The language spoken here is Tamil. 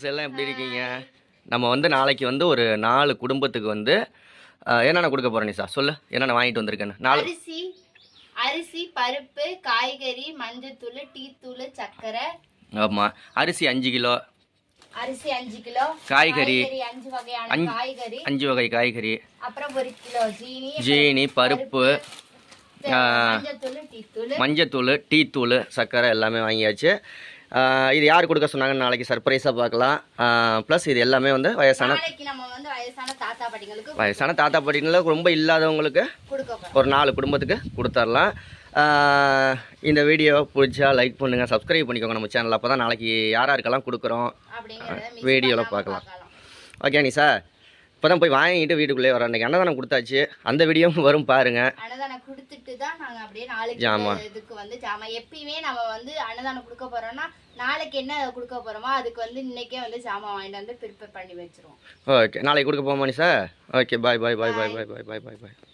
எல்லாம் எப்படி இருக்கீங்க? நம்ம வந்து நாளைக்கு வந்து ஒரு நாலு குடும்பத்துக்கு வந்து என்னென்ன கொடுக்க போகிறோம் நிசா சொல்லு என்னென்ன வாங்கிட்டு வந்திருக்கேன்னு. நாலு அரிசி அரிசி பருப்பு காய்கறி மஞ்சத்தூள் டீ தூள் சர்க்கரை ஆமாம் அரிசி அஞ்சு கிலோ. அரிசி அஞ்சு கிலோ. காய்கறி. அஞ்சு வகையான காய்கறி. அஞ்சு வகை காய்கறி. அப்புறம் ஒரு கிலோ ஜீனி ஜீனி பருப்பு. மஞ்சத்தூள் டீ தூள். மஞ்சத்தூள் டீ தூள் சர்க்கரை எல்லாமே வாங்கியாச்சு. இது யார் கொடுக்க சொன்னாங்கன்னு நாளைக்கு சர்ப்ரைஸாக பார்க்கலாம். ப்ளஸ் இது எல்லாமே வந்து வயசான வயசான தாத்தா பாட்டிங்களுக்கு வயசான தாத்தா பாட்டினில் ரொம்ப இல்லாதவங்களுக்கு ஒரு நாலு குடும்பத்துக்கு கொடுத்துர்லாம். இந்த வீடியோ பிடிச்சா லைக் பண்ணுங்கள் சப்ஸ்கிரைப் பண்ணிக்கோங்க நம்ம சேனல் அப்போ தான் நாளைக்கு யார் யாருக்கெல்லாம் கொடுக்குறோம் வீடியோவில் பார்க்கலாம். ஓகே நீ சார் இப்போ தான் போய் வாங்கிட்டு வீட்டுக்குள்ளே வரோம் அன்றைக்கி அன்னதானம் கொடுத்தாச்சு. அந்த வீடியோவும் வரும் பாருங்கள் அன்னதானம் கொடுத்துட்டு தான் நாங்க அப்படியே. நாளைக்கு இதுக்கு வந்து ஜாமான் எப்பயுமே நம்ம வந்து அன்னதானம் கொடுக்க போறோம்னா நாளைக்கு என்ன கொடுக்க போறோமோ அதுக்கு வந்து இன்னைக்கே வந்து ஜாமான் வாங்கிட்டு வந்து ப்ரிப்பேர் பண்ணி வச்சிருவோம். ஓகே நாளைக்கு கொடுக்க போமா சார் ஓகே பாய் பாய் பாய் பாய் பாய் பாய் பாய் பாய் பாய்